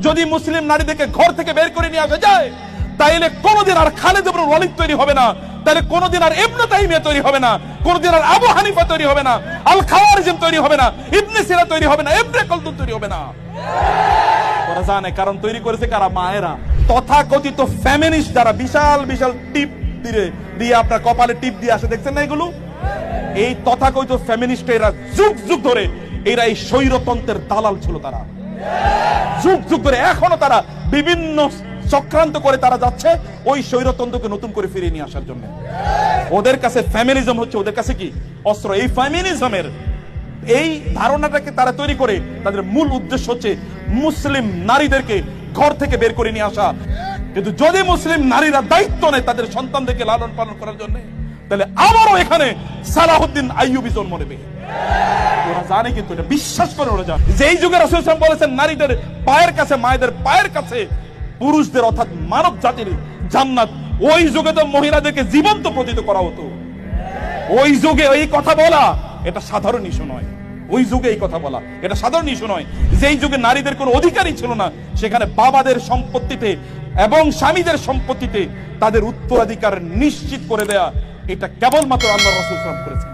যদি মুসলিম নারীদেরকে ঘর থেকে বের করে নিয়ে যায়, তাইলে কোনোদিন আর খালেদ ইবনে ওয়ালিদ তৈরি হবে না। তাহলে কোনোদিন আর ইবনে তাইমিয়া তৈরি হবে না। কোনোদিন আর আবু হানিফা তৈরি হবে না। আল খাওয়ারিজম তৈরি হবে না। ইবনে সিনা তৈরি হবে না। ইবনে কলদুন তৈরি হবে না। ওরা জানে কারণ তৈরি করেছে কারা? মায়েরা। তথাকথিত ফ্যামিনিস্ট যারা বিশাল বিশাল টিপ দিয়ে দিয়ে আপনার কপালে টিপ দিয়ে আসে, দেখছেন না এগুলো? এই তথাকথিত ফ্যামিনিস্ট এরা যুগ যুগ ধরে এরা এই স্বৈরতন্ত্রের দালাল ছিল তারা। যুগ যুগ ধরে এখনও তারা বিভিন্ন চক্রান্ত করে তারা যাচ্ছে ওই স্বৈরতন্ত্রকে নতুন করে ফিরিয়ে নিয়ে আসার জন্য। ওদের কাছে ফ্যামিনিজম হচ্ছে, ওদের কাছে কি? অস্ত্র। এই ফ্যামিনিজমের এই ধারণাটাকে তারা তৈরি করে তাদের মূল উদ্দেশ্য হচ্ছে মুসলিম নারীদেরকে ঘর থেকে বের করে নিয়ে আসা। কিন্তু যদি মুসলিম নারীরা দায়িত্ব নেয় তাদের সন্তানদেরকে লালন পালন করার জন্য, তাহলে আবারও এখানে সালাহুদ্দিন আইয়ুবি জন্ম নেবে। কিন্তু এটা বিশ্বাস করে যেই যুগে রাসূল ওয়াসাল্লাম বলেছেন, নারীদের পায়ের কাছে, মায়েদের পায়ের কাছে, পুরুষদের অর্থাৎ মানব জাতির জান্নাত, ওই যুগে তো মহিলাদেরকে জীবন্ত প্রতীত করা হতো। ওই যুগে এই কথা বলা, এটা সাধারণ ইস্যু নয়। ওই যুগে এই কথা বলা, এটা সাধারণ ইস্যু নয়। যেই যুগে নারীদের কোনো অধিকারই ছিল না, সেখানে বাবাদের সম্পত্তিতে এবং স্বামীদের সম্পত্তিতে তাদের উত্তরাধিকার নিশ্চিত করে দেয়া, এটা কেবলমাত্র আল্লাহ রসুল ইসলাম করেছেন।